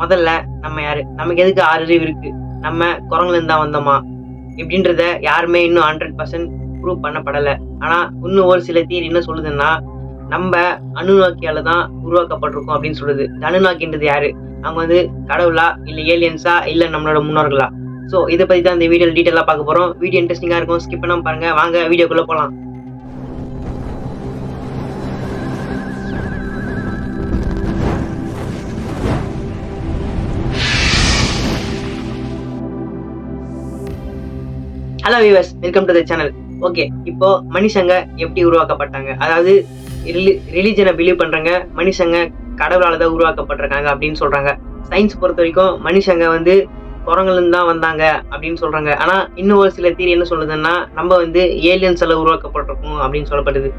முதல்ல நம்ம யாரு? நமக்கு எதுக்கு ஆறு இருக்கு? நம்ம குரங்குல இருந்தா தான் வந்தோமா? இப்படின்றத யாருமே இன்னும் ஹண்ட்ரட் பர்சன்ட் ப்ரூவ் பண்ணப்படலை. ஆனா இன்னும் ஒரு சில தீர் என்ன சொல்லுதுன்னா நம்ம அணுநாக்கியால தான் உருவாக்கப்பட்டிருக்கோம் அப்படின்னு சொல்லுது. அணுநாக்கின்றது யாரு? அவங்க வந்து கடவுளா இல்ல ஏலியன்ஸா இல்ல நம்மளோட முன்னோர்களா? ஸோ இதை பத்தி தான் இந்த வீடியோ டீட்டெயிலாக பார்க்க போறோம். வீடியோ இன்ட்ரெஸ்டிங்காக இருக்கும். ஸ்கிப் பண்ணாமல் பாருங்க. வாங்க வீடியோக்குள்ள போகலாம் hello viewers welcome to the channel okay இப்போ மனுஷங்க எப்படி உருவாக்கப்பட்டாங்க? அதாவது ரிலிஜனை பிலீவ் பண்றவங்க மனுஷங்க கடவுளால தான் உருவாக்கப்பட்டிருக்காங்க அப்படின்னு சொல்றாங்க. சயின்ஸ் பொறுத்த வரைக்கும் மனுஷங்க வந்து குரங்குலேருந்து தான் வந்தாங்க அப்படின்னு சொல்றாங்க. ஆனா இன்னும் ஒரு சில தீரி என்ன சொல்லுதுன்னா நம்ம வந்து ஏலியன்ஸால உருவாக்கப்பட்டிருக்கோம் அப்படின்னு சொல்லப்படுது.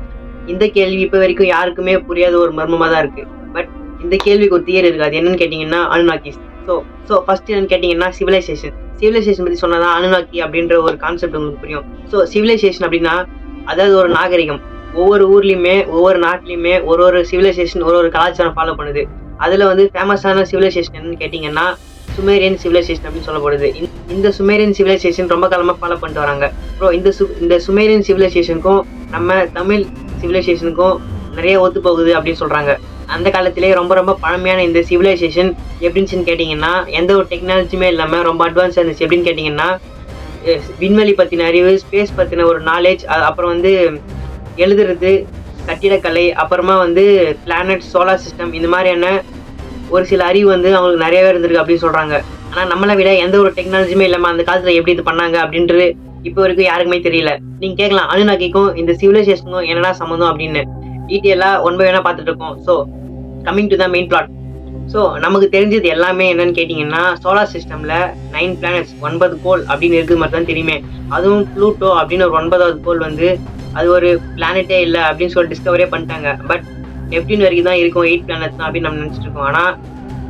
இந்த கேள்வி இப்போ வரைக்கும் யாருக்குமே புரியாத ஒரு மர்மமாக தான் இருக்கு. பட் இந்த கேள்விக்கு ஒரு தியரி இருக்காது என்னன்னு கேட்டீங்கன்னா அனுநாக்கிஸ் ஸோ ஸோ ஃபர்ஸ்ட் என்னன்னு கேட்டீங்கன்னா சிவிலைசேஷன் சிவிலைசேஷன் பத்தி சொன்னதான் அனுநாக்கி அப்படின்ற ஒரு கான்செப்ட் உங்களுக்கு புரியும். ஸோ சிவிலைசேஷன் அப்படின்னா அதாவது ஒரு நாகரிகம். ஒவ்வொரு ஊர்லயுமே ஒவ்வொரு நாட்டிலயுமே ஒரு ஒரு சிவிலைசேஷன் ஒரு ஒரு கலாச்சாரம் ஃபாலோ பண்ணுது. அதுல வந்து ஃபேமஸான சிவிலைசேஷன் என்னன்னு கேட்டீங்கன்னா சுமேரியன் சிவிலைசேஷன் அப்படின்னு சொல்லப்படுது. இந்த- இந்த சுமேரியன் சிவிலைசேஷன் ரொம்ப காலமா ஃபாலோ பண்ணிட்டு வராங்க. ப்ரோ இந்த சு இந்த சுமேரியன் சிவிலைசேஷனுக்கும் நம்ம தமிழ் சிவிலைசேஷனுக்கும் நிறைய ஒத்து போகுது அப்படின்னு சொல்றாங்க. அந்த காலத்திலே ரொம்ப ரொம்ப பழமையான இந்த சிவிலைசேஷன் எப்படின்னு கேட்டிங்கன்னா எந்த ஒரு டெக்னாலஜியுமே இல்லாமல் ரொம்ப அட்வான்ஸாக இருந்துச்சு. எப்படின்னு கேட்டிங்கன்னா விண்வெளி பற்றின அறிவு ஸ்பேஸ் பற்றின ஒரு நாலேஜ் அப்புறம் வந்து எழுதுறது கட்டிடக்கலை அப்புறமா வந்து பிளானட் சோலார் சிஸ்டம் இந்த மாதிரியான ஒரு சில அறிவு வந்து அவங்களுக்கு நிறையவே இருந்திருக்கு அப்படின்னு சொல்கிறாங்க ஆனால் நம்மளை விட எந்த ஒரு டெக்னாலஜியுமே இல்லாமல் அந்த காலத்தில் எப்படி இது பண்ணாங்க அப்படின்ட்டு இப்போ வரைக்கும் யாருக்குமே தெரியல. நீங்கள் கேட்கலாம் அனுநாக்கிக்கும் இந்த சிவிலைசேஷனுக்கும் என்னடா சம்மந்தம் அப்படின்னு. டீட்டெயிலாக ஒன் பை ஒன்னாக பார்த்துட்டு இருக்கோம் so coming to the main plot so நமக்கு தெரிஞ்சது எல்லாமே என்னன்னு கேட்டிங்கன்னா சோலார் சிஸ்டமில் நைன் பிளானட்ஸ் ஒன்பது கோல் அப்படின்னு இருக்குது மாதிரி தான் தெரியுமே. அதுவும் ப்ளூட்டோ அப்படின்னு ஒரு ஒன்பதாவது கோல் வந்து அது ஒரு பிளானட்டே இல்லை அப்படின்னு சொல்லி டிஸ்கவரே பண்ணிட்டாங்க. பட் நெப்டின் வரைக்கும் தான் இருக்கும் எயிட் பிளானட் தான் அப்படின்னு நம்ம நினச்சிட்டு இருக்கோம். ஆனால்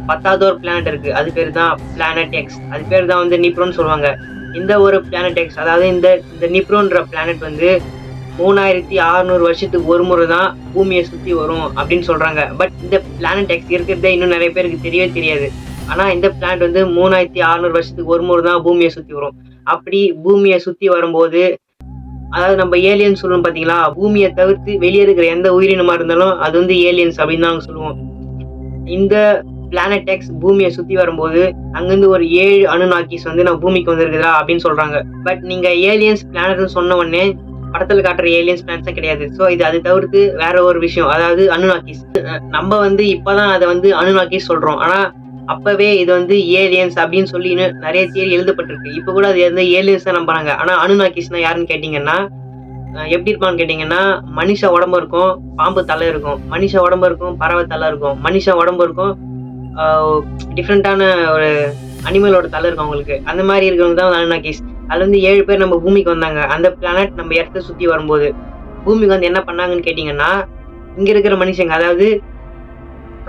பத்தாவது ஒரு பிளானட் இருக்குது அது பேர் தான் பிளானட் எக்ஸ் அது பேர் தான் வந்து நிப்ரோன்னு சொல்லுவாங்க. இந்த ஒரு பிளானட் எக்ஸ் அதாவது இந்த இந்த நிப்ரோன்ற பிளானட் வந்து மூணாயிரத்தி அறுநூறு வருஷத்துக்கு ஒரு முறை தான் பூமியை சுற்றி வரும் அப்படின்னு சொல்கிறாங்க பட் இந்த பிளானட் எக்ஸ் இருக்கிறதே இன்னும் நிறைய பேருக்கு தெரியவே தெரியாது. ஆனால் இந்த பிளானட் வந்து மூணாயிரத்தி அறுநூறு வருஷத்துக்கு ஒரு முறை தான் பூமியை சுற்றி வரும். அப்படி பூமியை சுற்றி வரும்போது அதாவது நம்ம ஏலியன்ஸ் சொல்லுவோம் பார்த்தீங்களா பூமியை தவிர்த்து வெளியே இருக்கிற எந்த உயிரினமாக இருந்தாலும் அது வந்து ஏலியன்ஸ் அப்படின்னு தான் சொல்லுவோம். இந்த பிளானட் எக்ஸ் பூமியை சுற்றி வரும்போது அங்கேருந்து ஒரு ஏழு அணுநாக்கிஸ் வந்து நம்ம பூமிக்கு வந்திருக்குதா அப்படின்னு சொல்கிறாங்க பட் நீங்கள் ஏலியன்ஸ் பிளானட்னு சொன்ன உடனே படத்தில் காட்டுற ஏலியன்ஸ் பிளான்ஸே கிடையாது. ஸோ இது அது தவிர்த்து வேற ஒரு விஷயம். அதாவது அனுநாக்கிஸ் நம்ம வந்து இப்பதான் அதை வந்து அனுநாக்கிஸ் சொல்கிறோம் ஆனால் அப்பவே இது வந்து ஏலியன்ஸ் அப்படின்னு சொல்லி நிறைய தியரி எழுதப்பட்டிருக்கு. இப்போ கூட அது வந்து ஏலியன்ஸ் தான் நம்புறாங்க. ஆனால் அனுநாக்கிஸ்னா யாருன்னு கேட்டிங்கன்னா எப்படி இருப்பான்னு கேட்டிங்கன்னா மனுஷ உடம்பு இருக்கும் பாம்பு தலை இருக்கும். மனுஷ உடம்பு இருக்கும் பறவை தலை இருக்கும். மனுஷ உடம்பு இருக்கும் டிஃப்ரெண்ட்டான ஒரு அனிமலோட தலை இருக்கும் அவங்களுக்கு. அந்த மாதிரி இருக்கிறவங்க தான் அனுநாக்கிஸ் அதுல வந்து ஏழு பேர் நம்ம பூமிக்கு வந்தாங்க. அந்த பிளானட் நம்ம இடத்த சுற்றி வரும்போது பூமிக்கு வந்து என்ன பண்ணாங்கன்னு கேட்டிங்கன்னா இங்க இருக்கிற மனுஷங்க அதாவது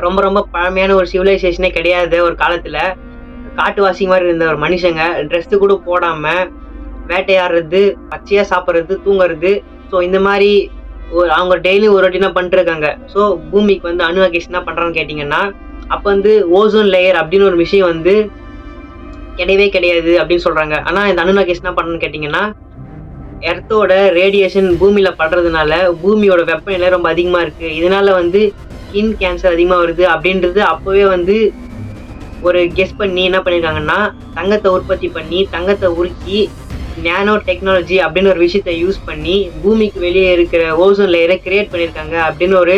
ரொம்ப ரொம்ப பழமையான ஒரு சிவிலைசேஷனே கிடையாது ஒரு காலத்துல காட்டுவாசி மாதிரி இருந்த ஒரு மனுஷங்க ட்ரெஸ் கூட போடாம வேட்டையாடுறது பச்சையா சாப்பிட்றது தூங்குறது. ஸோ இந்த மாதிரி ஒரு அவங்க டெய்லி ஒரு ரொட்டீனா பண்ணிருக்காங்க ஸோ பூமிக்கு வந்து அணுவாகேஷ் என்ன பண்றான்னு கேட்டிங்கன்னா அப்போ வந்து ஓசோன் லேயர் அப்படின்னு ஒரு விஷயம் வந்து கிடையவே கிடையாது அப்படின்னு சொல்றாங்க. ஆனா இந்த அணுநாகேஷ் என்ன பண்ணணும்னு கேட்டிங்கன்னா எர்த்தோட ரேடியேஷன் பூமியில படுறதுனால பூமியோட வெப்பநிலை ரொம்ப அதிகமா இருக்கு. இதனால வந்து ஸ்கின் கேன்சர் அதிகமா வருது அப்படின்றது அப்பவே வந்து ஒரு கெஸ் பண்ணி என்ன பண்ணியிருக்காங்கன்னா தங்கத்தை உற்பத்தி பண்ணி தங்கத்தை உருக்கி நேனோ டெக்னாலஜி அப்படின்னு ஒரு விஷயத்த யூஸ் பண்ணி பூமிக்கு வெளியே இருக்கிற ஓசோன் லேயரை கிரியேட் பண்ணியிருக்காங்க அப்படின்னு ஒரு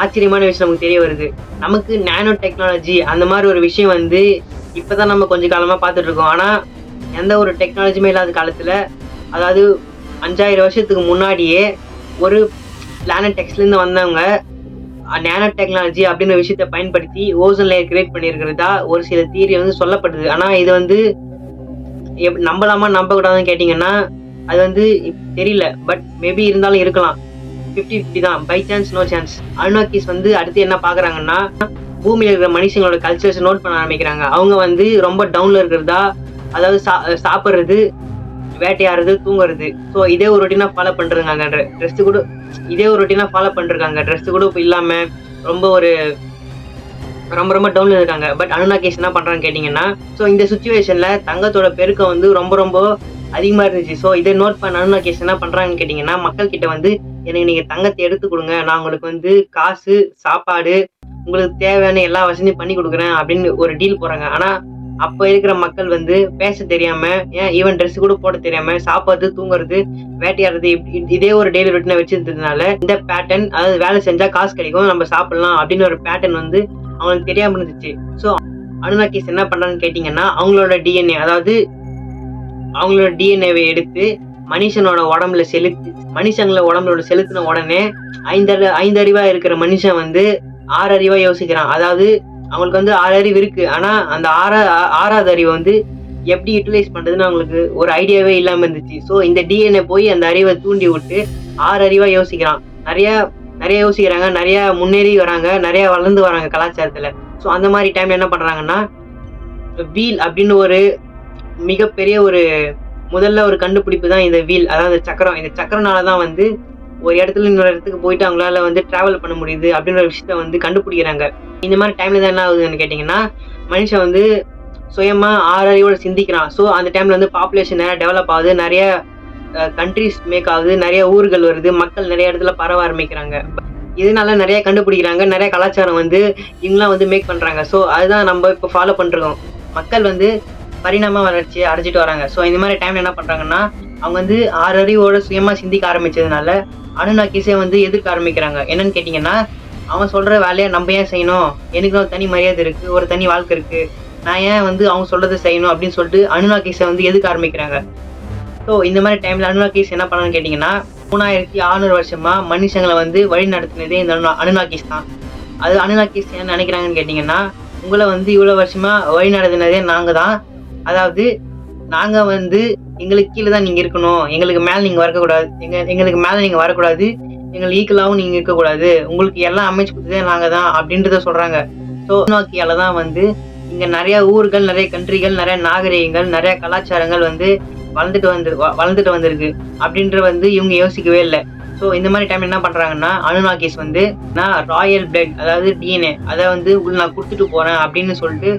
ஆச்சரியமான விஷயம் நமக்கு தெரிய வருது. நமக்கு நேனோ டெக்னாலஜி அந்த மாதிரி ஒரு விஷயம் வந்து இப்போதான் நம்ம கொஞ்ச காலமாக பார்த்துட்டு இருக்கோம். ஆனால் எந்த ஒரு டெக்னாலஜியுமே இல்லாத காலத்தில் அதாவது அஞ்சாயிரம் வருஷத்துக்கு முன்னாடியே ஒரு பிளானட் டெக்ஸ்லேருந்து வந்தவங்க நேனோ டெக்னாலஜி அப்படின்ற விஷயத்தை பயன்படுத்தி ஓசோன் லேயர் கிரியேட் பண்ணியிருக்கிறதா ஒரு சில தியரி வந்து சொல்லப்படுது. ஆனால் இது வந்து எப்- நம்பலாமா நம்ப கூடாதுன்னு கேட்டிங்கன்னா அது வந்து இப்- தெரியல. பட் மேபி இருந்தாலும் இருக்கலாம். ஃபிஃப்டி ஃபிஃப்டி தான். By chance no chance Anunnakis வந்து அடுத்து என்ன பார்க்குறாங்கன்னா பூமியில் இருக்கிற மனுஷங்களோட கல்ச்சர்ஸ் நோட் பண்ண ஆரம்பிக்கிறாங்க. அவங்க வந்து ரொம்ப டவுனில் இருக்கிறதா? அதாவது சா சாப்பிட்றது வேட்டையாடுறது தூங்குறது. ஸோ இதே ஒரு ரொட்டீனாக ஃபாலோ பண்ணுறாங்க ட்ரெஸ் கூட இதே ஒரு ரொட்டீனாக ஃபாலோ பண்ணிருக்காங்க ட்ரெஸ் கூட இப்போ இல்லாமல் ரொம்ப ஒரு ரொம்ப ரொம்ப டவுன்ல இருக்காங்க. பட் அனுநாகேஷ் என்ன பண்ணுறான்னு கேட்டிங்கன்னா ஸோ இந்த சுச்சுவேஷனில் தங்கத்தோட பெருக்கம் வந்து ரொம்ப ரொம்ப அதிகமாக இருந்துச்சு. ஸோ இதை நோட் பண்ண அனுநாகேஷ் என்ன பண்ணுறாங்கன்னு கேட்டிங்கன்னா மக்கள்கிட்ட வந்து எனக்கு நீங்கள் தங்கத்தை எடுத்து கொடுங்க. நான் உங்களுக்கு வந்து காசு சாப்பாடு உங்களுக்கு தேவையான எல்லா வசதியும் பண்ணி கொடுக்குறேன் அப்படின்னு ஒரு டீல் போறாங்க ஆனா அப்ப இருக்கிற மக்கள் வந்து பேச தெரியாம ஏன் ஈவன் ட்ரெஸ் கூட போட தெரியாம சாப்பாடு தூங்குறது வேட்டையாடுறது இதே ஒரு டெய்லி ரொட்டீனை வச்சிருந்ததுனால இந்த பேட்டர்ன் அதாவது வேலை செஞ்சா காசு கிடைக்கும் நம்ம சாப்பிடலாம் அப்படின்னு ஒரு பேட்டர்ன் வந்து அவங்களுக்கு தெரியாம இருந்துச்சு. ஸோ அனுநாக்கிஸ் என்ன பண்றாங்கன்னு கேட்டிங்கன்னா அவங்களோட டிஎன்ஏ அதாவது அவங்களோட டிஎன்ஏவை எடுத்து மனுஷனோட உடம்புல செலுத்தி மனுஷங்கள உடம்புல செலுத்தின உடனே ஐந்தறி ஐந்தறிவா இருக்கிற மனுஷன் வந்து ஆறு அறிவா யோசிக்கிறான். அதாவது அவங்களுக்கு வந்து ஆறு அறிவு இருக்கு. ஆனா அந்த ஆறா ஆறாவது அறிவை வந்து எப்படி யூட்டிலைஸ் பண்றதுன்னு அவங்களுக்கு ஒரு ஐடியாவே இல்லாம இருந்துச்சு. ஸோ இந்த டிஎன்ஏ போய் அந்த அறிவை தூண்டி விட்டு ஆறு அறிவா யோசிக்கிறான். நிறைய நிறைய யோசிக்கிறாங்க. நிறைய முன்னேறி வராங்க. நிறைய வளர்ந்து வராங்க கலாச்சாரத்துல. ஸோ அந்த மாதிரி டைம்ல என்ன பண்றாங்கன்னா வீல் அப்படின்னு ஒரு மிகப்பெரிய ஒரு முதல்ல ஒரு கண்டுபிடிப்பு தான் இந்த வீல். அதாவது சக்கரம். இந்த சக்கரனால தான் வந்து ஒரு இடத்துல இன்னொரு இடத்துக்கு போயிட்டு அவங்களால வந்து டிராவல் பண்ண முடியுது அப்படின்ற விஷயத்த வந்து கண்டுபிடிக்கிறாங்க. இந்த மாதிரி டைம்ல தான் என்ன ஆகுதுன்னு கேட்டிங்கன்னா மனுஷன் வந்து சுயமா ஆறறிவோட சிந்திக்கிறான். ஸோ அந்த டைம்ல வந்து பாப்புலேஷன் நிறைய டெவலப் ஆகுது நிறைய கண்ட்ரிஸ் மேக் ஆகுது நிறைய ஊர்கள் வருது மக்கள் நிறைய இடத்துல பரவ ஆரம்பிக்கிறாங்க. இதனால நிறைய கண்டுபிடிக்கிறாங்க நிறைய கலாச்சாரம் வந்து இவங்களாம் வந்து மேக் பண்றாங்க. ஸோ அதுதான் நம்ம இப்போ ஃபாலோ பண்ணுறோம் மக்கள் வந்து பரிணாம வளர்ச்சியை அடைஞ்சிட்டு வராங்க. ஸோ இந்த மாதிரி டைம்ல என்ன பண்றாங்கன்னா அவங்க வந்து ஆறு அறிவோட சுயமா சிந்திக்க ஆரம்பிச்சதுனால அனுநாக்கிஸே வந்து எதிர்க்க ஆரம்பிக்கிறாங்க. என்னன்னு கேட்டீங்கன்னா அவன் சொல்ற வேலையை நம்ம ஏன் செய்யணும்? எனக்கு ஒரு தனி மரியாதை இருக்கு ஒரு தனி வாழ்க்கை இருக்கு. நான் ஏன் வந்து அவங்க சொல்றதை செய்யணும் அப்படின்னு சொல்லிட்டு அனுநாக்கிஸை வந்து எதுக்க ஆரம்பிக்கிறாங்க. ஸோ இந்த மாதிரி டைம்ல அனுநாக்கிஸ் என்ன பண்ணான்னு கேட்டிங்கன்னா மூணாயிரத்தி ஆறுநூறு வருஷமா மனுஷங்களை வந்து வழி நடத்தினதே இந்த அனு அனுநாக்கிஸ் தான். அது அனுநாக்கிஸ் என்ன நினைக்கிறாங்கன்னு கேட்டிங்கன்னா உங்களை வந்து இவ்வளோ வருஷமா வழி நடத்தினதே நாங்கள் தான். அதாவது நாங்கள் வந்து எங்களுக்கு கீழே தான் நீங்கள் இருக்கணும். எங்களுக்கு மேலே நீங்கள் வரக்கூடாது. எங்க எங்களுக்கு மேலே நீங்கள் வரக்கூடாது. எங்களுக்கு ஈக்குவலாகவும் நீங்கள் இருக்கக்கூடாது. உங்களுக்கு எல்லாம் அமைச்சு கொடுத்ததே நாங்கள் தான் அப்படின்றத சொல்கிறாங்க ஸோ நோக்கியால தான் வந்து இங்கே நிறைய ஊர்கள் நிறைய கண்ட்ரிகள் நிறைய நாகரிகங்கள் நிறைய கலாச்சாரங்கள் வந்து வளர்ந்துட்டு வந்து வளர்ந்துட்டு வந்திருக்கு. அப்படின்ற வந்து இவங்க யோசிக்கவே இல்லை. ஸோ இந்த மாதிரி டைம் என்ன பண்றாங்கன்னா அனுநாகிஸ் வந்து நான் ராயல் பிளட் அதாவது டிஎன்ஏ அதை வந்து உள்ள நான் கொடுத்துட்டு போறேன் அப்படின்னு சொல்லிட்டு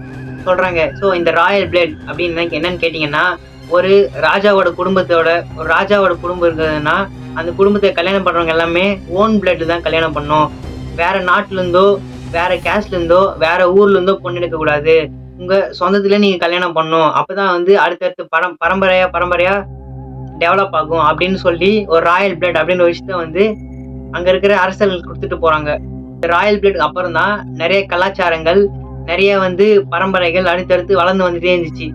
சொல்றாங்க. ஸோ இந்த ராயல் பிளட் அப்படின்னு என்னன்னு கேட்டிங்கன்னா ஒரு ராஜாவோட குடும்பத்தோட ஒரு ராஜாவோட குடும்பம் இருக்குதுன்னா அந்த குடும்பத்தை கல்யாணம் பண்றவங்க எல்லாமே ஓன் பிளட் தான் கல்யாணம் பண்ணும் வேற நாட்டுல இருந்தோ வேற கேஸ்ட்ல இருந்தோ வேற ஊர்ல இருந்தோ பொண்ணு எடுக்க கூடாது. உங்க சொந்தத்துல நீங்க கல்யாணம் பண்ணும் அப்பதான் வந்து அடுத்தடுத்து பரம் பரம்பரையா பரம்பரையா டெவலப் ஆகும் அப்படின்னு சொல்லி ஒரு ராயல் பிளட் அப்படின்ற ஒரு விஷயத்த வந்து அங்க இருக்கிற அரசர்கள் கொடுத்துட்டு போறாங்க. இந்த ராயல் பிளட் அப்புறம் தான் நிறைய கலாச்சாரங்கள் நிறைய வந்து பரம்பரைகள் அடுத்தடுத்து வளர்ந்து வந்துட்டே இருந்துச்சு.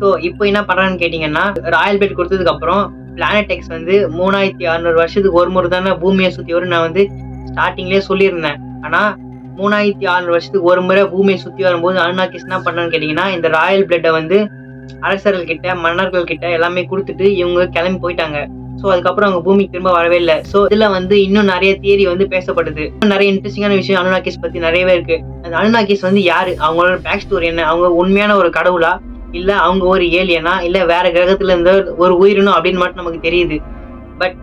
ஸோ இப்போ என்ன பண்ணுறான்னு கேட்டிங்கன்னா ராயல் பெட் கொடுத்ததுக்கு அப்புறம் பிளானட் எக்ஸ் வந்து மூணாயிரத்தி அறுநூறு வருஷத்துக்கு ஒரு முறை தானே பூமியை சுற்றி வரும் நான் வந்து ஸ்டார்டிங்லேயே சொல்லியிருந்தேன். ஆனால் மூணாயிரத்தி அறுநூறு வருஷத்துக்கு ஒரு முறை பூமியை சுற்றி வரும்போது அருணாக்கிஸ் என்ன பண்ணான்னு கேட்டிங்கன்னா இந்த ராயல் பிளட்டை வந்து அரசர்கள் கிட்ட மன்னர்கள் கிட்ட எல்லாமே கொடுத்துட்டு இவங்க கிளம்பி போயிட்டாங்க. ஸோ அதுக்கப்புறம் அவங்க பூமிக்கு திரும்ப வரவே இல்லை. ஸோ இதில் வந்து இன்னும் நிறைய தியரி வந்து பேசப்படுது. நிறைய இன்ட்ரெஸ்டிங்கான விஷயம் அனுநாக்கிஸ் பற்றி நிறையவே இருக்குது அந்த அனுநாக்கிஸ் வந்து யாரு? அவங்களோட பேக் ஸ்டோரி என்ன? அவங்க உண்மையான ஒரு கடவுளா? இல்ல அவங்க ஒரு ஏலியனா இல்ல வேற கிரகத்துல இருந்த ஒரு உயிரினம் அப்படின்னு மட்டும் நமக்கு தெரியுது. பட்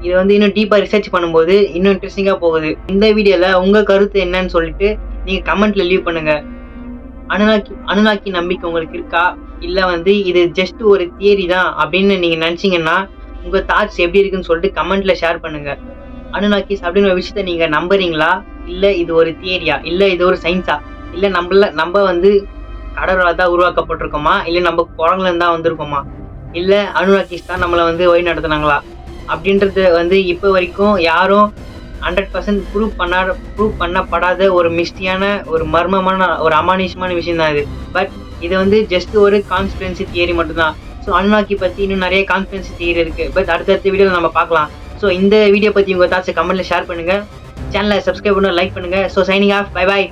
இது வந்து இன்னும் டீப்பா ரிசர்ச் பண்ணும்போது இன்னும் இன்ட்ரெஸ்டிங்கா போகுது. இந்த வீடியோல உங்க கருத்து என்னன்னு சொல்லிட்டு நீங்க கமெண்ட்ல லீவ் பண்ணுங்க. அனுநாக்கி அனுநாக்கி நம்பிக்கை உங்களுக்கு இருக்கா? இல்ல வந்து இது ஜஸ்ட் ஒரு தியரி தான் அப்படின்னு நீங்க நினைச்சீங்கன்னா உங்க தாட்ஸ் எப்படி இருக்குன்னு சொல்லிட்டு கமெண்ட்ல ஷேர் பண்ணுங்க. அனுநாக்கிஸ் அப்படின்னு ஒரு விஷயத்த நீங்க நம்புறீங்களா? இல்லை இது ஒரு தியரியா இல்லை இது ஒரு சயின்ஸா இல்லை நம்மள நம்ம வந்து கடவுளால் தான் உருவாக்கப்பட்டிருக்கோமா? இல்லை நம்ம குரங்குலேருந்து தான் வந்திருக்கோமா? இல்லை அனுராக்கிஸ் தான் நம்மளை வந்து வழி நடத்துனாங்களா? அப்படின்றது வந்து இப்போ வரைக்கும் யாரும் ஹண்ட்ரட் பர்சன்ட் ப்ரூவ் பண்ணா ப்ரூவ் பண்ணப்படாத ஒரு மிஸ்டியான ஒரு மர்மமான ஒரு அமானுஷமான விஷயம் தான் இது. பட் இது வந்து ஜஸ்ட் ஒரு கான்ஸ்பிரன்சி தியரி மட்டும்தான். ஸோ அனுநாக்கி பற்றி இன்னும் நிறைய கான்ஸ்பிரன்சி தியரி இருக்குது பட் அடுத்தடுத்த வீடியோவில் நம்ம பார்க்கலாம். ஸோ இந்த வீடியோ பற்றி உங்கள் தாட்ஸை கமெண்ட்டில் ஷேர் பண்ணுங்கள் சேனலை சப்ஸ்கிரைப் பண்ணுங்க லைக் பண்ணுங்க. So signing off bye bye